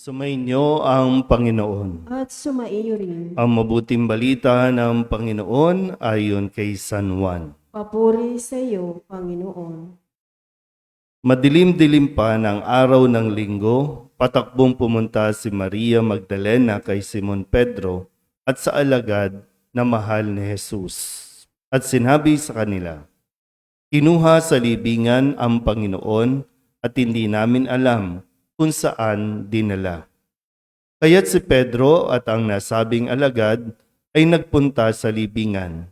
Sumainyo ang Panginoon. at sumaiyo rin. Ang mabuting balita ng Panginoon ayon kay San Juan. Papuri sa iyo, Panginoon. Madilim-dilim pa ng araw ng linggo, patakbong pumunta si Maria Magdalena kay Simon Pedro at sa alagad na mahal ni Jesus. At sinabi sa kanila, Kinuha sa libingan ang Panginoon at hindi namin alam kung saan dinala. Kaya't si Pedro at ang nasabing alagad ay nagpunta sa libingan.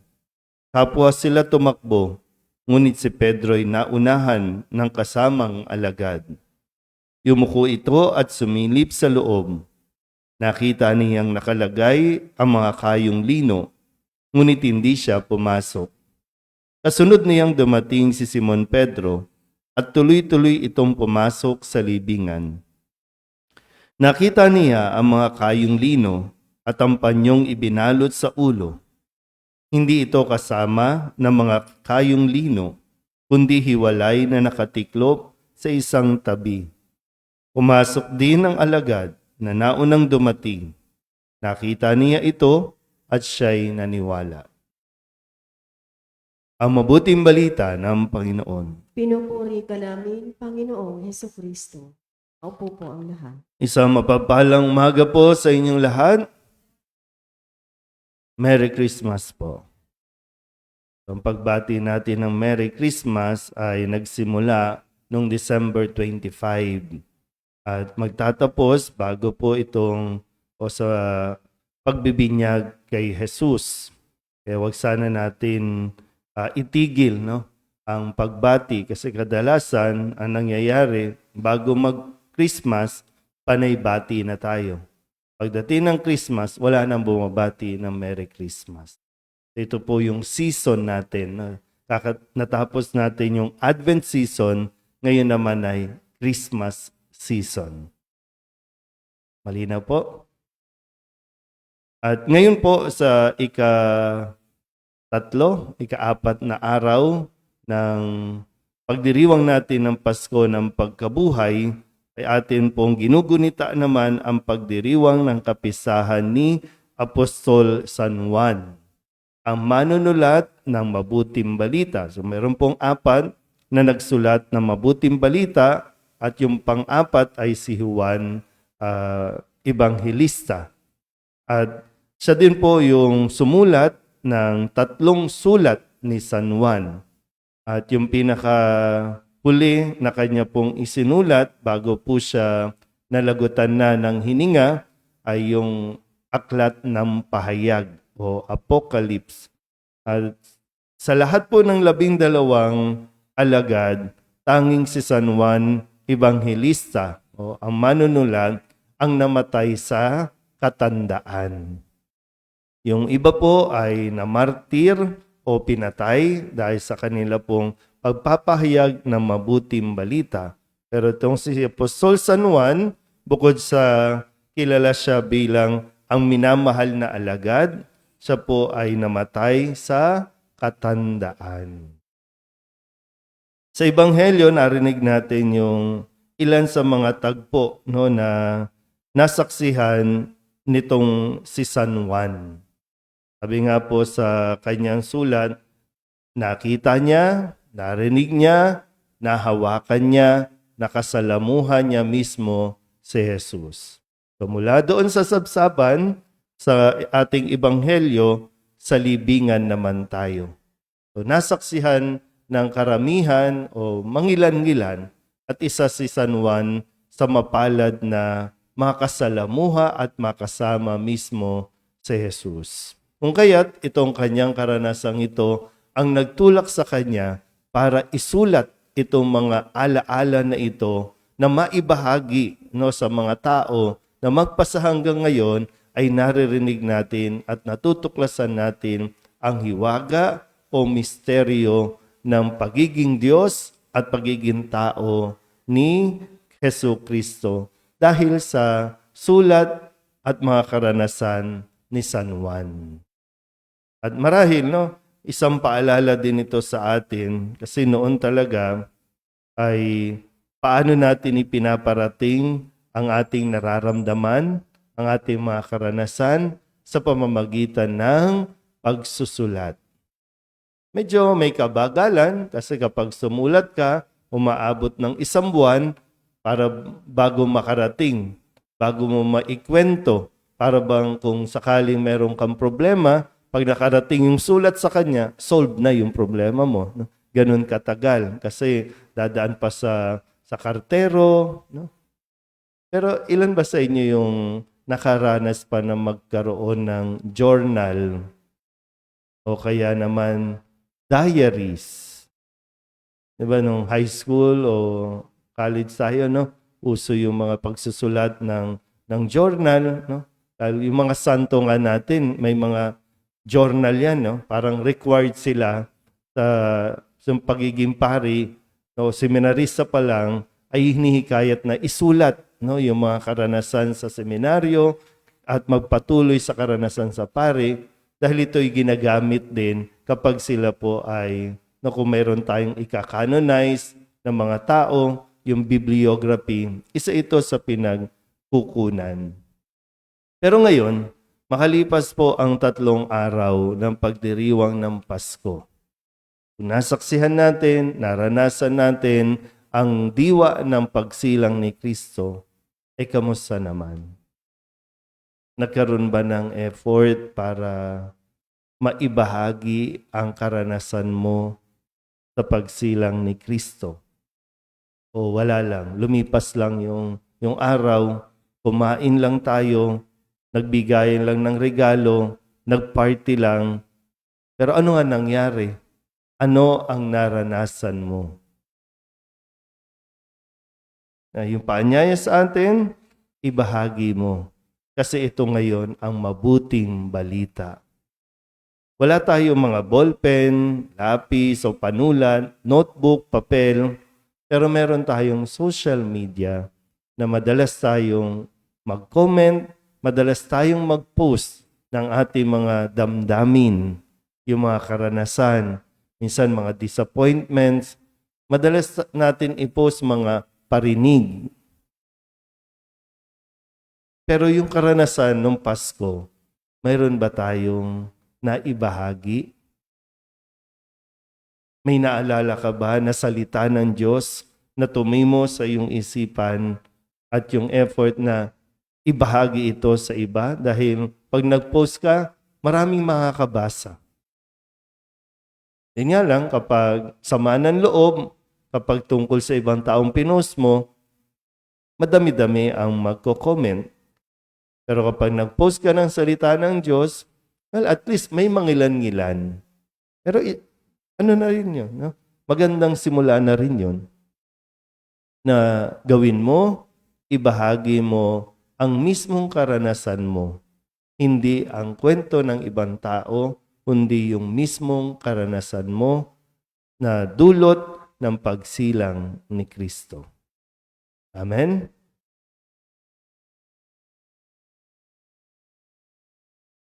Kapwa sila tumakbo, ngunit si Pedro ay naunahan ng kasamang alagad. Yumuko ito at sumilip sa loob. Nakita niyang nakalagay ang mga kayong lino, ngunit hindi siya pumasok. Kasunod niyang dumating si Simon Pedro at tuloy-tuloy itong pumasok sa libingan. Nakita niya ang mga kayong lino at ang panyong ibinalot sa ulo. Hindi ito kasama ng mga kayong lino, kundi hiwalay na nakatiklop sa isang tabi. Pumasok din ang alagad na naunang dumating. Nakita niya ito at siya'y naniwala. Ang mabuting balita ng Panginoon. Pinupuri ka namin, Panginoong Heso Kristo. Opo po ang lahat. Isang mapapalang umaga po sa inyong lahat. Merry Christmas po. Ang pagbati natin ng Merry Christmas ay nagsimula noong December 25 at magtatapos bago po itong o sa pagbibinyag kay Jesus. Kaya wag sana natin ah, itigil no ang pagbati kasi kadalasan ang nangyayari bago mag-Christmas panay bati na tayo. Pagdating ng Christmas, wala nang bumabati ng Merry Christmas. Ito po yung season natin. no? Natapos natin yung Advent season, ngayon naman ay Christmas season. Malinaw po? At ngayon po sa ika tatlo, ika-apat na araw ng pagdiriwang natin ng Pasko ng pagkabuhay, ay atin pong ginugunita naman ang pagdiriwang ng kapisahan ni Apostol San Juan, ang manunulat ng mabuting balita. So meron pong apat na nagsulat ng mabuting balita at yung pang-apat ay si Juan ah, Evangelista. At siya din po yung sumulat ng tatlong sulat ni San Juan. At yung pinaka huli na kanya pong isinulat bago po siya nalagutan na ng hininga ay yung aklat ng pahayag o apocalypse. At sa lahat po ng labing dalawang alagad, tanging si San Juan Evangelista o ang manunulat ang namatay sa katandaan. Yung iba po ay namartir o pinatay dahil sa kanila pong pagpapahayag ng mabuting balita. Pero itong si Apostol San Juan, bukod sa kilala siya bilang ang minamahal na alagad, siya po ay namatay sa katandaan. Sa Ebanghelyo, narinig natin yung ilan sa mga tagpo no, na nasaksihan nitong si San Juan. Sabi nga po sa kanyang sulat, nakita niya, narinig niya, nahawakan niya, nakasalamuhan niya mismo si Jesus. So mula doon sa sabsaban, sa ating ebanghelyo, sa libingan naman tayo. So nasaksihan ng karamihan o mangilan-ngilan at isa si San Juan sa mapalad na makasalamuha at makasama mismo si Jesus. Kung kaya't itong kanyang karanasang ito ang nagtulak sa kanya para isulat itong mga alaala na ito na maibahagi no, sa mga tao na magpasa hanggang ngayon ay naririnig natin at natutuklasan natin ang hiwaga o misteryo ng pagiging Diyos at pagiging tao ni Heso Kristo dahil sa sulat at mga karanasan ni San Juan. At marahil, no, isang paalala din ito sa atin kasi noon talaga ay paano natin ipinaparating ang ating nararamdaman, ang ating mga karanasan sa pamamagitan ng pagsusulat. Medyo may kabagalan kasi kapag sumulat ka, umaabot ng isang buwan para bago makarating, bago mo maikwento, para bang kung sakaling meron kang problema, pag nakarating yung sulat sa kanya, solved na yung problema mo. No? Ganun katagal kasi dadaan pa sa sa kartero, no? Pero ilan ba sa inyo yung nakaranas pa na magkaroon ng journal o kaya naman diaries? 'Di ba nung high school o college tayo, no? Uso yung mga pagsusulat ng ng journal, no? Dahil yung mga santo nga natin, may mga journal yan, no? Parang required sila sa, sa pagiging pari, no? Seminarista pa lang, ay hinihikayat na isulat, no? Yung mga karanasan sa seminaryo at magpatuloy sa karanasan sa pari dahil ito'y ginagamit din kapag sila po ay, no, kung mayroon tayong ika-canonize ng mga tao, yung bibliography, isa ito sa pinagkukunan. Pero ngayon, makalipas po ang tatlong araw ng pagdiriwang ng Pasko. Nasaksihan natin, naranasan natin ang diwa ng pagsilang ni Kristo, ay kamusta naman? Nagkaroon ba ng effort para maibahagi ang karanasan mo sa pagsilang ni Kristo? O wala lang, lumipas lang yung, yung araw, kumain lang tayo, nagbigayan lang ng regalo, nagparty lang. Pero ano nga nangyari? Ano ang naranasan mo? Na yung paanyaya sa atin, ibahagi mo. Kasi ito ngayon ang mabuting balita. Wala tayong mga ballpen, lapis o panulat, notebook, papel, pero meron tayong social media na madalas tayong mag-comment, madalas tayong mag-post ng ating mga damdamin, yung mga karanasan, minsan mga disappointments. Madalas natin i-post mga parinig. Pero yung karanasan ng Pasko, mayroon ba tayong naibahagi? May naalala ka ba na salita ng Diyos na tumimo sa iyong isipan at yung effort na ibahagi ito sa iba dahil pag nag-post ka, maraming makakabasa. Yan nga lang, kapag sama ng loob, kapag tungkol sa ibang taong pinost mo, madami-dami ang magko-comment. Pero kapag nag-post ka ng salita ng Diyos, well, at least may mangilan-ngilan. Pero ano na rin yun? No? Magandang simula na rin yun na gawin mo, ibahagi mo ang mismong karanasan mo. Hindi ang kwento ng ibang tao, kundi yung mismong karanasan mo na dulot ng pagsilang ni Kristo. Amen?